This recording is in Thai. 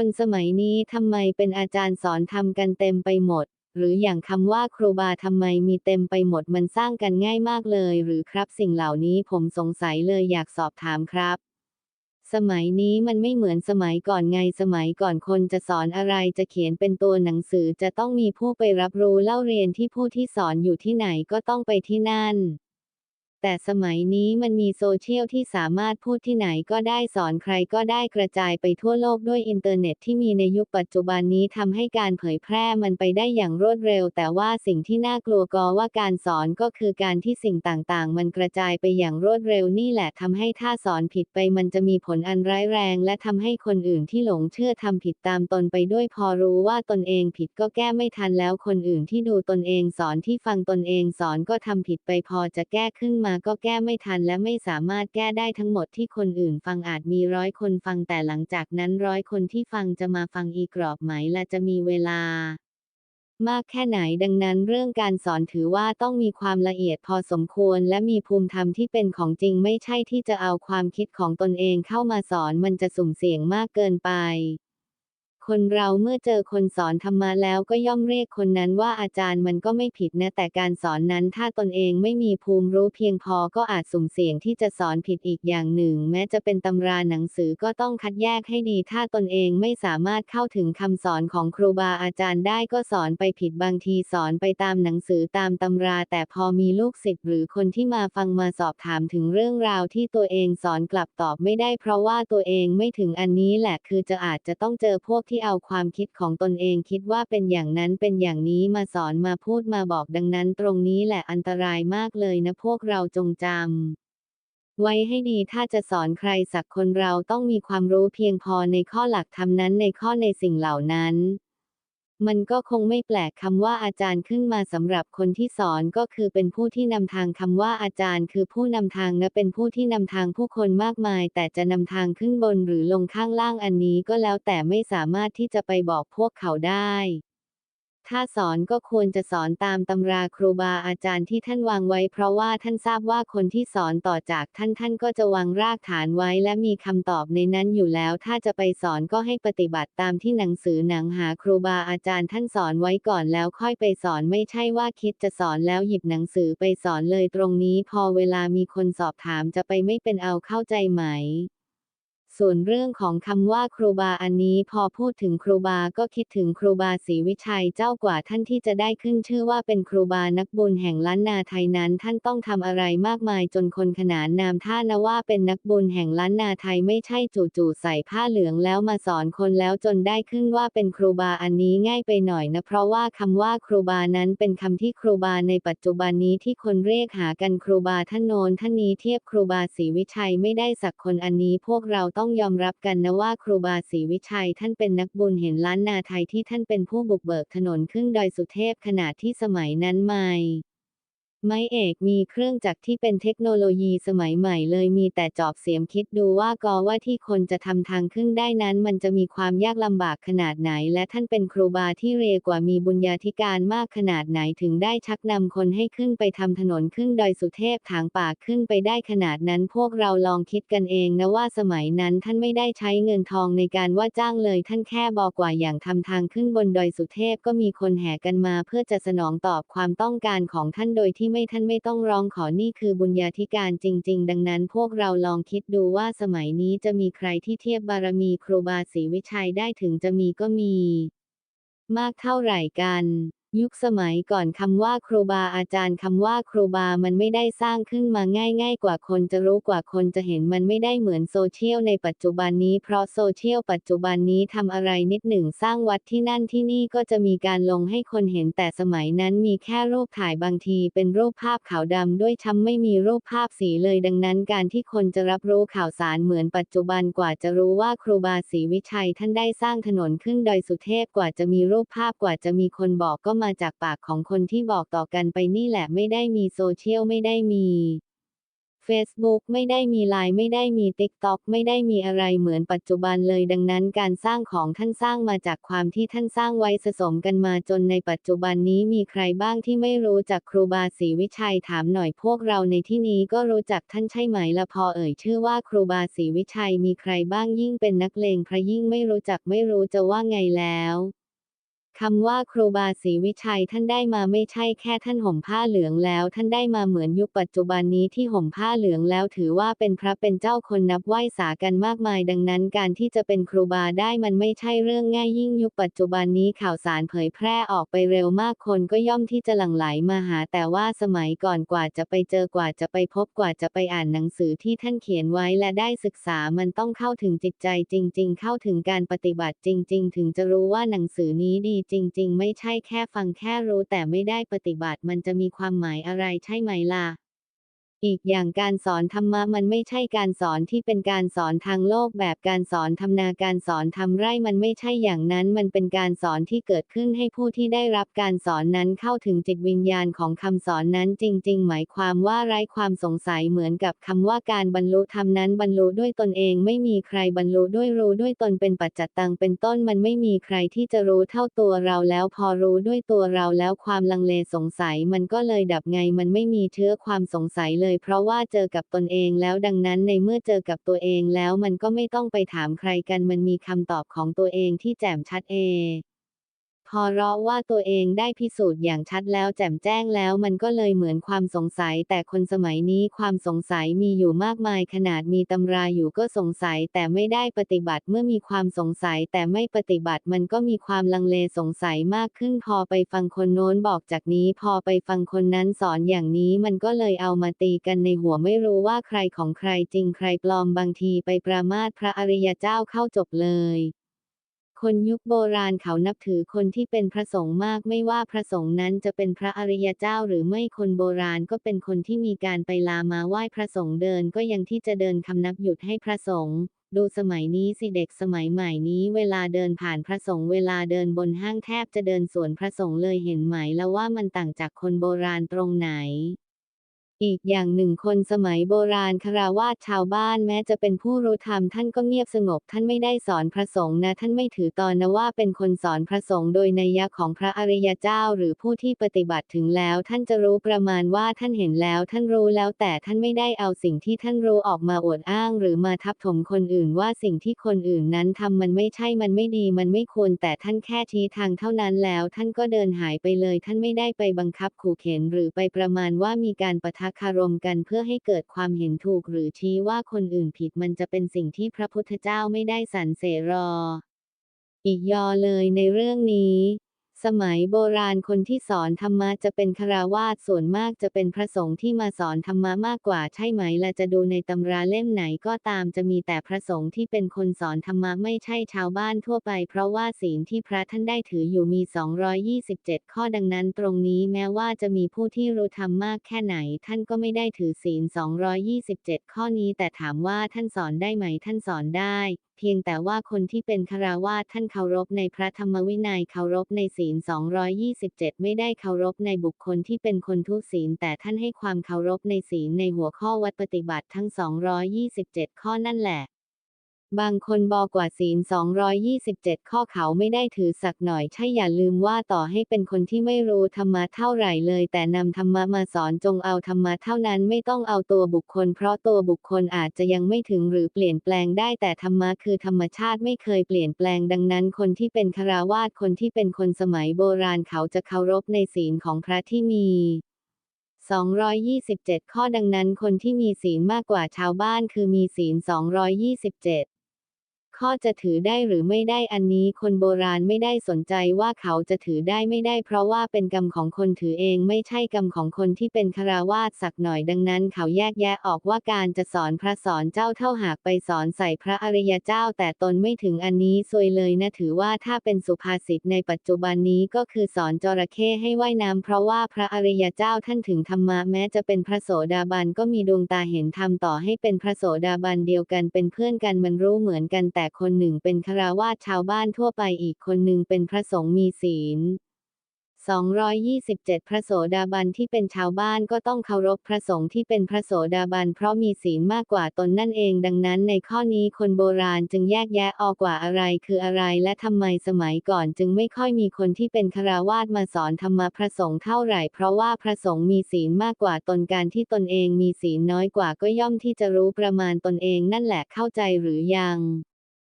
คนสมัยนี้ทำไมเป็นอาจารย์สอนทำกันเต็มไปหมด หรืออย่างคำว่าครูบาทำไมมีเต็มไปหมดมันสร้างกันง่ายมากเลย หรือครับสิ่งเหล่านี้ผมสงสัยเลยอยากสอบถามครับ สมัยนี้มันไม่เหมือนสมัยก่อนไงสมัยก่อนคนจะสอนอะไรจะเขียนเป็นตัวหนังสือจะต้องมีผู้ไปรับรู้เล่าเรียนที่ผู้ที่สอนอยู่ที่ไหนก็ต้องไปที่นั่น แต่สมัยนี้มันมีโซเชียลที่สามารถพูดที่ไหนก็ได้สอนใครก็ได้กระจายไปทั่วโลกด้วยอินเทอร์เน็ตที่มีในยุคปัจจุบันนี้ทำให้การเผยแพร่มันไปได้อย่างรวดเร็ว แต่ว่าสิ่งที่น่ากลัวก็ว่าการสอนก็คือการที่สิ่งต่างๆ มันกระจายไปอย่างรวดเร็วนี่แหละทำให้ถ้าสอนผิดไปมันจะมีผลอันร้ายแรง และทำให้คนอื่นที่หลงเชื่อทำผิดตามตนไปด้วยพอรู้ว่าตนเองผิดก็แก้ไม่ทันแล้วคนอื่นที่ดูตนเองสอนที่ฟังตนเองสอนก็ทำผิดไปพอจะแก้ขึ้นมาก็แก้ไม่ทันและไม่สามารถแก้ได้ทั้งหมดที่คนอื่นฟังอาจมีร้อยคนฟังแต่หลังจากนั้นร้อยคนที่ฟังจะมาฟังอีกกรอบไหมและจะมีเวลามากแค่ไหนดังนั้นเรื่องการสอนถือว่าต้องมีความละเอียดพอสมควร และมีภูมิธรรมที่เป็นของจริงไม่ใช่ที่จะเอาความคิดของตนเองเข้ามาสอนมันจะสุ่มเสี่ยงมากเกินไป คนเราเมื่อเจอคนสอนธรรมะแล้วก็ย่อมเรียกคนนั้นว่าอาจารย์มันก็ไม่ผิดนะ แต่การสอนนั้นถ้าตนเองไม่มีภูมิรู้เพียงพอก็อาจสุ่มเสี่ยงที่จะสอนผิดอีกอย่างหนึ่ง แม้จะเป็นตำราหนังสือก็ต้องคัดแยกให้ดี ถ้าตนเองไม่สามารถเข้าถึงคำสอนของครูบาอาจารย์ได้ก็สอนไปผิดบางทีสอนไปตามหนังสือตามตำรา แต่พอมีลูกศิษย์หรือคนที่มาฟังมาสอบถามถึงเรื่องราวที่ตัวเองสอนกลับตอบไม่ได้ เพราะว่าตัวเองไม่ถึงอันนี้แหละคือจะอาจจะต้องเจอพวกที่เอาความคิดของตนเองคิดว่าเป็นอย่างนั้นเป็นอย่างนี้มาสอนมาพูดมาบอกดังนั้นตรงนี้แหละอันตรายมากเลยนะพวกเราจงจำไว้ให้ดีถ้าจะสอนใครสักคนเราต้องมีความรู้เพียงพอในข้อหลักธรรมนั้นในข้อในสิ่งเหล่านั้น มันก็คงไม่แปลกคำว่าอาจารย์ขึ้นมาสำหรับคนที่สอนก็คือเป็นผู้ที่นำทางคำว่าอาจารย์ คือผู้นำทางและเป็นผู้ที่นำทางผู้คนมากมาย แต่จะนำทางขึ้นบนหรือลงข้างล่างอันนี้ก็แล้วแต่ไม่สามารถที่จะไปบอกพวกเขาได้ ถ้าสอนก็ควรจะสอนตามตำราครูบาอาจารย์ที่ท่านวางไว้ เพราะว่าท่านทราบว่าคนที่สอนต่อจากท่านท่านก็จะวางรากฐานไว้ และมีคำตอบในนั้นอยู่แล้ว ถ้าจะไปสอนก็ให้ปฏิบัติตามที่หนังสือหนังหาครูบาอาจารย์ท่านสอนไว้ก่อนแล้วค่อยไปสอนไม่ใช่ว่าคิดจะสอนแล้วหยิบหนังสือไปสอนเลยตรงนี้ พอเวลามีคนสอบถามจะไปไม่เป็นเอาเข้าใจไหม ส่วนเรื่องของคำว่าครูบาอันนี้พอพูดถึงครูบาก็คิดถึงครูบาศรีวิชัยเจ้ากว่าท่านที่จะได้ขึ้นชื่อว่าเป็นครูบานักบุญแห่งล้านนาไทยนั้น ท่านต้องทำอะไรมากมายจนคนขนานนามท่านว่าเป็นนักบุญแห่งล้านนาไทยไม่ใช่จู่ๆใส่ผ้าเหลืองแล้วมาสอนคนแล้วจนได้ขึ้นว่าเป็นครูบาอันนี้ง่ายไปหน่อยนะเพราะว่าคำว่าครูบานั้นเป็นคำที่ครูบาในปัจจุบันนี้ที่คนเรียกหากันครูบาท่านโน้นท่านนี้เทียบครูบาศรีวิชัยไม่ได้สักคนอันนี้พวกเราต้ององยอมรับกันนะว่าครูบาศรีวิชัยท่านเป็นนักบุญเห็นล้านนาไทยที่ท่านเป็นผู้บุกเบิกถนนขึ้นดอยสุเทพขณะที่สมัยนั้นไม่ ไม้เอกมีเครื่องจักรที่เป็นเทคโนโลยีสมัยใหม่เลยมีแต่จอบเสียมคิดดูว่ากอว่าที่คนจะทำทางขึ้นได้นั้น มันจะมีความยากลำบากขนาดไหน และท่านเป็นครูบาที่เรกว่ามีบุญญาธิการมากขนาดไหนถึงได้ชักนำคนให้ขึ้นไปทำถนนขึ้นดอยสุเทพถางป่าขึ้นไปได้ขนาดนั้นพวกเราลองคิดกันเองนะว่าสมัยนั้นท่านไม่ได้ใช้เงินทองในการว่าจ้างเลย ท่านแค่บอกว่าอย่างทำทางขึ้นบนดอยสุเทพก็มีคนแห่กันมา เพื่อจะสนองตอบความต้องการของท่านโดยที่ไม่ท่านไม่ต้องร้องขอนี่คือบุญญาธิการจริง ๆ ดังนั้นพวกเราลองคิดดูว่าสมัยนี้จะมีใครที่เทียบบารมีครูบาศรีวิชัยได้ถึงจะมีก็มี มากเท่าไหร่กัน ยุคสมัยก่อนคำว่าครูบาอาจารย์คำว่าครูบา มันไม่ได้สร้างขึ้นมาง่าย ๆ กว่าคนจะรู้กว่าคนจะเห็นมันไม่ได้เหมือนโซเชียลในปัจจุบันนี้เพราะโซเชียลปัจจุบันนี้ทำอะไรนิดหนึ่งสร้างวัดที่นั่นที่นี่ก็จะมีการลงให้คนเห็นแต่สมัยนั้นมีแค่รูปถ่ายบางที เป็นรูปภาพขาวดำด้วยช้ำไม่มีรูปภาพสีเลยดังนั้น การที่คนจะรับรู้ข่าวสารเหมือนปัจจุบันกว่าจะรู้ว่าครูบาศรีวิชัยท่านได้สร้างถนนขึ้นดอยสุเทพกว่าจะมีรูปภาพกว่าจะมีคนบอกก็มามาจากปากของคนที่บอกต่อกันไปนี่แหละไม่ได้มีโซเชียลไม่ได้มี Facebook ไม่ได้มีไลน์ไม่ได้มี TikTok ไม่ได้มีอะไรเหมือนปัจจุบันเลยดังนั้นการสร้างของท่านสร้างมาจากความที่ท่านสร้างไว้สะสมกันมาจนในปัจจุบันนี้มีใครบ้างที่ไม่รู้จักครูบาศรีวิชัยถามหน่อยพวกเราในที่นี้ก็รู้จักท่านใช่ไหมละพอเอ่ยชื่อว่าครูบาศรีวิชัยมีใครบ้างยิ่งเป็นนักเลงพระยิ่งไม่รู้จักไม่รู้จะว่าไงแล้ว คำว่าครูบาศรีวิชัยท่านได้มาไม่ใช่แค่ท่านห่มผ้าเหลืองแล้ว ท่านได้มาเหมือนยุคปัจจุบันนี้ที่ห่มผ้าเหลืองแล้วถือว่าเป็นพระเป็นเจ้าคนนับไหว้สากันมากมาย ดังนั้นการที่จะเป็นครูบาได้มันไม่ใช่เรื่องง่ายยิ่งยุคปัจจุบันนี้ข่าวสารเผยแพร่ออกไปเร็วมากคนก็ย่อมที่จะหลั่งไหลมาหา แต่ว่าสมัยก่อนกว่าจะไปเจอกว่าจะไปพบกว่าจะไปอ่านหนังสือที่ท่านเขียนไว้และได้ศึกษามันต้องเข้าถึงจิตใจจริง ๆ เข้าถึงการปฏิบัติจริง ๆ ถึงจะรู้ว่าหนังสือนี้ดีจริง ๆ ไม่ใช่แค่ฟังแค่รู้แต่ไม่ได้ปฏิบัติมันจะมีความหมายอะไรใช่ไหมล่ะ อีกอย่างการสอนธรรมะมันไม่ใช่การสอนที่เป็นการสอนทางโลกแบบการสอนทำนาการสอนทำไร่มันไม่ใช่อย่างนั้นมันเป็นการสอนที่เกิดขึ้นให้ผู้ที่ได้รับการสอนนั้นเข้าถึงจิตวิญญาณของคำสอนนั้นจริง ๆ หมายความว่าไร้ความสงสัยเหมือนกับคำว่าการบรรลุธรรมนั้นบรรลุด้วยตนเองไม่มีใครบรรลุด้วยรู้ด้วยตนเป็นปัจจัตตังเป็นต้นมันไม่มีใครที่จะรู้เท่าตัวเราแล้วพอรู้ด้วยตัวเราแล้วความลังเลสงสัยมันก็เลยดับไงมันไม่มีเชื้อความสงสัยเลยเพราะว่าเจอกับตนเองแล้วดังนั้นในเมื่อเจอกับตัวเองแล้วมันก็ไม่ต้องไปถามใครกันมันมีคำตอบของตัวเองที่แจ่มชัดเอง พอเราะว่าตัวเองได้พิสูจน์อย่างชัดแล้วแจ่มแจ้งแล้วมันก็เลยเหมือนความสงสัย แต่คนสมัยนี้ความสงสัยมีอยู่มากมายขนาดมีตำราอยู่ก็สงสัย แต่ไม่ได้ปฏิบัติเมื่อมีความสงสัย แต่ไม่ปฏิบัติมันก็มีความลังเลสงสัยมากขึ้นพอไปฟังคนโน้นบอกจากนี้พอไปฟังคนนั้นสอนอย่างนี้มันก็เลยเอามาตีกันในหัวไม่รู้ว่าใครของใครจริงใครปลอมบางทีไปประมาทพระอริยเจ้าเข้าจบเลย คนยุคโบราณเขานับถือคนที่เป็นพระสงฆ์มากไม่ว่าพระสงฆ์นั้นจะเป็นพระอริยเจ้าหรือไม่คนโบราณก็เป็นคนที่มีการไปลามาไหว้พระสงฆ์เดินก็ยังที่จะเดินคำนับหยุดให้พระสงฆ์ดูสมัยนี้สิเด็กสมัยใหม่นี้เวลาเดินผ่านพระสงฆ์เวลาเดินบนห้างแทบจะเดินสวนพระสงฆ์เลยเห็นไหมแล้วว่ามันต่างจากคนโบราณตรงไหน อีกอย่างหนึ่งคนสมัยโบราณคารวาสชาวบ้านแม้จะเป็นผู้รู้ธรรมท่านก็เงียบสงบท่านไม่ได้สอนพระสงฆ์นะ ท่านไม่ถือตอนนะว่าเป็นคนสอนพระสงฆ์โดยนัยยะของพระอริยเจ้าหรือผู้ที่ปฏิบัติถึงแล้ว ท่านจะรู้ประมาณว่าท่านเห็นแล้วท่านรู้แล้วแต่ท่านไม่ได้เอาสิ่งที่ท่านรู้ออกมาอวดอ้าง หรือมาทับถมคนอื่นว่าสิ่งที่คนอื่นนั้นทำมันไม่ใช่มันไม่ดีมันไม่ควรแต่ท่านแค่ชี้ทางเท่านั้นแล้ว ท่านก็เดินหายไปเลย ท่านไม่ได้ไปบังคับขู่เข็นหรือไปประมาณว่ามีการประทะคารมกันเพื่อให้เกิดความเห็นถูกหรือชี้ว่าคนอื่นผิดมันจะเป็นสิ่งที่พระพุทธเจ้าไม่ได้สรรเสรอ อีกยอเลยในเรื่องนี้ สมัยโบราณคนที่สอนธรรมะจะเป็นคาวาสส่วนมากจะเป็นพระสงฆ์ที่มาสอนธรรมะมากกว่าใช่ไหมและจะดูในตำราเล่มไหนก็ตามจะมีแต่พระสงฆ์ที่เป็นคนสอนธรรมะไม่ใช่ชาวบ้านทั่วไป เพราะว่าศีลที่พระท่านได้ถืออยู่มี 227 ข้อดังนั้นตรงนี้แม้ว่าจะมีผู้ที่รู้ธรรมมากแค่ไหน ท่านก็ไม่ได้ถือศีล 227 ข้อนี้ แต่ถามว่าท่านสอนได้ไหมท่านสอนได้ เพียงแต่ว่าคนที่เป็นคารวาสท่านเคารพในพระธรรมวินัยเคารพในศีล 227 ไม่ได้เคารพในบุคคลที่เป็นคนทุศีล แต่ท่านให้ความเคารพในศีลในหัวข้อวัดปฏิบัติทั้ง 227 ข้อนั่นแหละ บางคนบอกว่าศีล 227 ข้อเขาไม่ได้ถือสักหน่อย ใช่อย่าลืมว่าต่อให้เป็นคนที่ไม่รู้ธรรมะเท่าไหร่เลย แต่นำธรรมะมาสอนจงเอาธรรมะเท่านั้นไม่ต้องเอาตัวบุคคล เพราะตัวบุคคลอาจจะยังไม่ถึงหรือเปลี่ยนแปลงได้แต่ธรรมะคือธรรมชาติไม่เคยเปลี่ยนแปลงดังนั้น คนที่เป็นคารวาสคนที่เป็นคนสมัยโบราณเขาจะเคารพในศีลของพระที่มี227 ข้อดังนั้นคนที่มีศีลมากกว่าชาวบ้านคือมีศีล 227 ข้อจะถือได้หรือไม่ได้อันนี้คนโบราณไม่ได้สนใจว่าเขาจะถือได้ไม่ได้ เพราะว่าเป็นกรรมของคนถือเองไม่ใช่กรรมของคนที่เป็นคารวาสสักหน่อยดังนั้น เขาแยกแยะออกว่าการจะสอนพระสอนเจ้าเท่าหากไปสอนใส่พระอริยเจ้า แต่ตนไม่ถึงอันนี้ซวยเลยนะถือว่าถ้าเป็นสุภาษิตในปัจจุบันนี้ก็คือสอนจระเข้ให้ว่ายน้ำเพราะว่าพระอริยเจ้าท่านถึงธรรมะแม้จะเป็นพระโสดาบันก็มีดวงตาเห็นธรรมต่อให้เป็นพระโสดาบันเดียวกันเป็นเพื่อนกันมันรู้เหมือนกันแต่คนหนึ่งเป็นคารวาสชาวบ้านทั่วไปอีกคนหนึ่งเป็นพระสงฆ์มีศีล 227 พระโสดาบันที่เป็นชาวบ้านก็ต้องเคารพพระสงฆ์ที่เป็นพระโสดาบันเพราะมีศีลมากกว่าตนนั่นเองดังนั้นในข้อนี้คนโบราณจึงแยกแยะออกว่าอะไรคืออะไรและทำไมสมัยก่อนจึงไม่ค่อยมีคนที่เป็นคาราวาสมาสอนธรรมะพระสงฆ์เท่าไหร่เพราะว่าพระสงฆ์มีศีลมากกว่าตนการที่ตนเองมีศีลน้อยกว่าก็ย่อมที่จะรู้ประมาณตนเองนั่นแหละเข้าใจหรือยัง